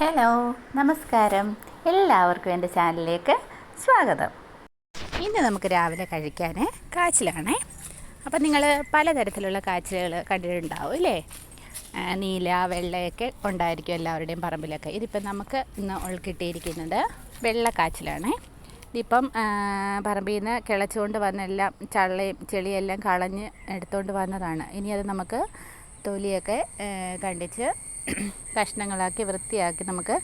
Hello നമസ്കാരം. എല്ലാവർക്കും എന്റെ ചാനലിലേക്ക് സ്വാഗതം. ഇന്ന് നമുക്ക് രാവിലെ കഴിക്കാൻ കാച്ചിലാണേ. അപ്പം നിങ്ങൾ പലതരത്തിലുള്ള കാച്ചിലുകൾ കണ്ടിട്ടുണ്ടാവും അല്ലേ നീല വെള്ളയൊക്കെ ഉണ്ടായിരിക്കും എല്ലാവരുടെയും പറമ്പിലൊക്കെ. ഇതിപ്പം നമുക്ക് ഇന്ന് ഉൾക്കിട്ടിയിരിക്കുന്നത് വെള്ള കാച്ചിലാണ്. ഇതിപ്പം പറമ്പിൽ നിന്ന് കിളച്ചുകൊണ്ട് വന്നെല്ലാം ചള്ളയും ചെളിയെല്ലാം കളഞ്ഞ് എടുത്തുകൊണ്ട് വന്നതാണ്. ഇനി അത് നമുക്ക് തൊലിയൊക്കെ കണ്ടിച്ച് കഷ്ണങ്ങളാക്കി വൃത്തിയാക്കി നമുക്ക്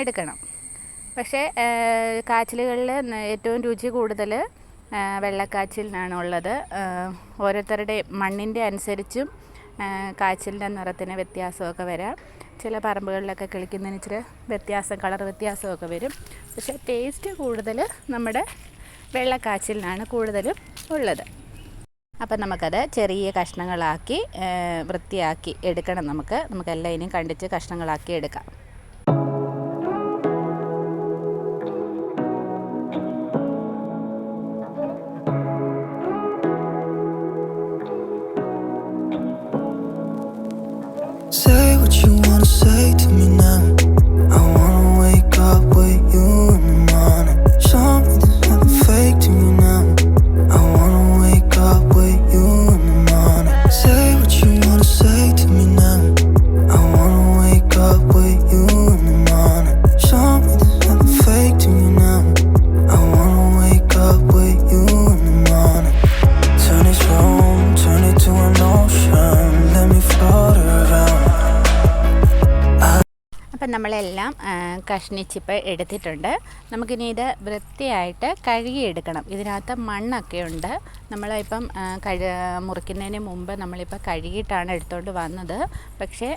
എടുക്കണം. പക്ഷേ കാച്ചിലുകളിൽ ഏറ്റവും രുചി കൂടുതൽ വെള്ളക്കാച്ചിലിനാണ് ഉള്ളത്. ഓരോരുത്തരുടെ മണ്ണിന്റെ അനുസരിച്ചും കാച്ചിലിന്റെ നിറത്തിന് വ്യത്യാസമൊക്കെ വരാം. ചില പറമ്പുകളിലൊക്കെ കിളിക്കുന്നതിന് ഇച്ചിരി വ്യത്യാസം കളർ വ്യത്യാസമൊക്കെ വരും. പക്ഷേ ടേസ്റ്റ് കൂടുതൽ നമ്മുടെ വെള്ളക്കാച്ചിലിനാണ് കൂടുതലും ഉള്ളത്. അപ്പം നമുക്കത് ചെറിയ കഷ്ണങ്ങളാക്കി വൃത്തിയാക്കി എടുക്കണം നമുക്ക്. നമുക്കെല്ലാം ഇനിയും കണ്ടിച്ച് കഷ്ണങ്ങളാക്കി എടുക്കാം. അപ്പം നമ്മളെല്ലാം കഷ്ണിച്ചിപ്പ് എടുത്തിട്ടുണ്ട്. നമുക്കിനി ഇത് വൃത്തിയായിട്ട് കഴുകിയെടുക്കണം. ഇതിനകത്ത് മണ്ണൊക്കെ ഉണ്ട്. നമ്മളിപ്പം കഴു മുറിക്കുന്നതിന് മുമ്പ് നമ്മളിപ്പോൾ കഴുകിയിട്ടാണ് എടുത്തുകൊണ്ട് വന്നത്. പക്ഷേ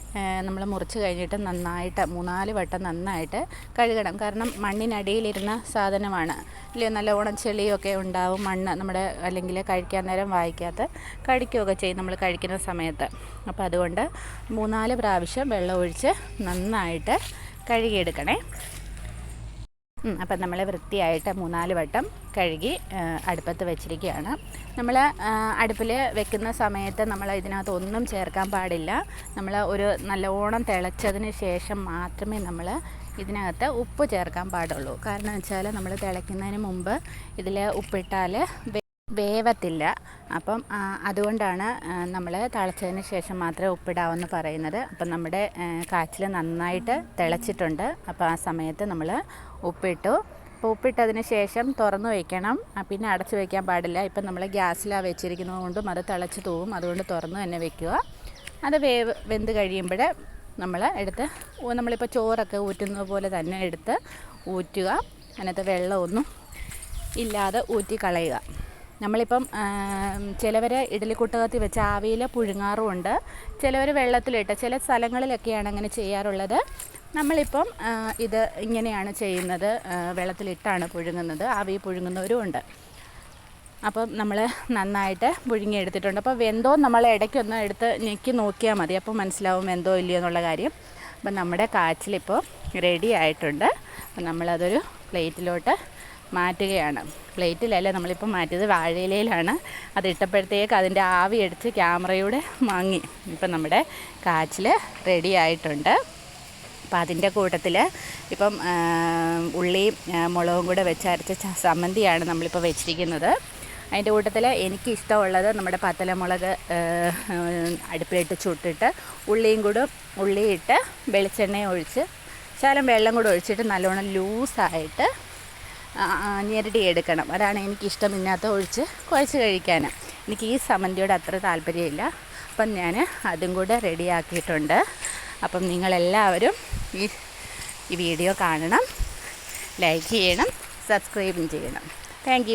നമ്മൾ മുറിച്ച് കഴിഞ്ഞിട്ട് നന്നായിട്ട് മൂന്നാൽ വട്ടം നന്നായിട്ട് കഴുകണം. കാരണം മണ്ണിനടിയിലിരുന്ന സാധനമാണ്. ഇല്ലയോ നല്ലവണ്ണം ചെളിയൊക്കെ ഉണ്ടാവും മണ്ണ് നമ്മുടെ അല്ലെങ്കിൽ കഴിക്കാൻ നേരം വായിക്കാത്ത കടിക്കുകയൊക്കെ ചെയ്യും നമ്മൾ കഴിക്കുന്ന സമയത്ത്. അപ്പോൾ അതുകൊണ്ട് മൂന്നാൽ പ്രാവശ്യം വെള്ളം ഒഴിച്ച് നന്നായിട്ട് കഴുകിയെടുക്കണേ. അപ്പം നമ്മൾ വൃത്തിയായിട്ട് മൂന്നാൽ വട്ടം കഴുകി അടുപ്പത്ത് വെച്ചിരിക്കുകയാണ്. നമ്മൾ അടുപ്പിൽ വെക്കുന്ന സമയത്ത് നമ്മൾ ഇതിനകത്ത് ഒന്നും ചേർക്കാൻ പാടില്ല. നമ്മൾ ഒരു നല്ലോണം തിളച്ചതിന് ശേഷം മാത്രമേ നമ്മൾ ഇതിനകത്ത് ഉപ്പ് ചേർക്കാൻ പാടുള്ളൂ. കാരണം വെച്ചാൽ നമ്മൾ തിളയ്ക്കുന്നതിന് മുമ്പ് ഇതിൽ ഉപ്പിട്ടാൽ വേവത്തില്ല. അപ്പം അതുകൊണ്ടാണ് നമ്മൾ തിളച്ചതിന് ശേഷം മാത്രമേ ഉപ്പിടാവെന്ന് പറയുന്നത്. അപ്പം നമ്മുടെ കാച്ചിൽ നന്നായിട്ട് തിളച്ചിട്ടുണ്ട്. അപ്പോൾ ആ സമയത്ത് നമ്മൾ ഉപ്പിട്ടു. അപ്പോൾ ഉപ്പിട്ടതിന് ശേഷം തുറന്ന് വയ്ക്കണം പിന്നെ അടച്ചു വയ്ക്കാൻ പാടില്ല. ഇപ്പം നമ്മൾ ഗ്യാസിലാണ് വെച്ചിരിക്കുന്നത് കൊണ്ടും അത് തിളച്ച് തൂവും. അതുകൊണ്ട് തുറന്ന് തന്നെ വെക്കുക. അത് വേവ് വെന്ത് കഴിയുമ്പോൾ നമ്മൾ എടുത്ത് നമ്മളിപ്പോൾ ചോറൊക്കെ ഊറ്റുന്നത് പോലെ തന്നെ എടുത്ത് ഊറ്റുക. അതിനകത്ത് വെള്ളമൊന്നും ഇല്ലാതെ ഊറ്റി കളയുക. നമ്മളിപ്പം ചിലവർ ഇഡലിക്കുട്ടകത്തിൽ വെച്ച് ആവിയിൽ പുഴുങ്ങാറുമുണ്ട്. ചിലവർ വെള്ളത്തിലിട്ട് ചില സ്ഥലങ്ങളിലൊക്കെയാണ് അങ്ങനെ ചെയ്യാറുള്ളത്. നമ്മളിപ്പം ഇത് ഇങ്ങനെയാണ് ചെയ്യുന്നത്. വെള്ളത്തിലിട്ടാണ് പുഴുങ്ങുന്നത്. ആവി പുഴുങ്ങുന്നവരും ഉണ്ട് അപ്പം നമ്മൾ നന്നായിട്ട് പുഴുങ്ങിയെടുത്തിട്ടുണ്ട്. അപ്പോൾ വെന്തോ നമ്മൾ ഇടയ്ക്കൊന്ന് എടുത്ത് ഞെക്കി നോക്കിയാൽ മതി. അപ്പോൾ മനസ്സിലാവും വെന്തോ ഇല്ലയോ എന്നുള്ള കാര്യം. അപ്പം നമ്മുടെ കാച്ചിലിപ്പോൾ റെഡി ആയിട്ടുണ്ട്. അപ്പം നമ്മളതൊരു പ്ലേറ്റിലോട്ട് മാറ്റുകയാണ്. പ്ലേറ്റിലല്ല നമ്മളിപ്പോൾ മാറ്റിയത്? വാഴയിലയിലാണ്. അത് ഇട്ടപ്പോഴത്തേക്ക് അതിന്റെ ആവി എടുത്ത് ക്യാമറയുടെ വാങ്ങി ഇപ്പം നമ്മുടെ കാച്ചിൽ റെഡി ആയിട്ടുണ്ട്. അപ്പം അതിന്റെ കൂട്ടത്തിൽ ഇപ്പം ഉള്ളിയും മുളകും കൂടെ വെച്ചരച്ച ചമ്മന്തിയാണ് നമ്മളിപ്പോൾ വെച്ചിരിക്കുന്നത്. അതിന്റെ കൂട്ടത്തിൽ എനിക്ക് ഇഷ്ടമുള്ളത് നമ്മുടെ പത്തലമുളക് അടുപ്പിലിട്ട് ചുട്ടിട്ട് ഉള്ളിയും കൂടെ ഉള്ളിയിട്ട് വെളിച്ചെണ്ണ ഒഴിച്ച് ശകലം വെള്ളം കൂടെ ഒഴിച്ചിട്ട് നല്ലോണം ലൂസായിട്ട് ഞെരടി എടുക്കണം. അതാണ് എനിക്കിഷ്ടം ഇതിനകത്ത് ഒഴിച്ച് കുഴച്ച് കഴിക്കാൻ എനിക്ക് ഈ സമന്തിയോട് അത്ര താല്പര്യമില്ല. അപ്പം ഞാൻ അതും കൂടെ റെഡിയാക്കിയിട്ടുണ്ട്. അപ്പം നിങ്ങളെല്ലാവരും ഈ ഈ വീഡിയോ കാണണം ലൈക്ക് ചെയ്യണം സബ്സ്ക്രൈബും ചെയ്യണം. താങ്ക്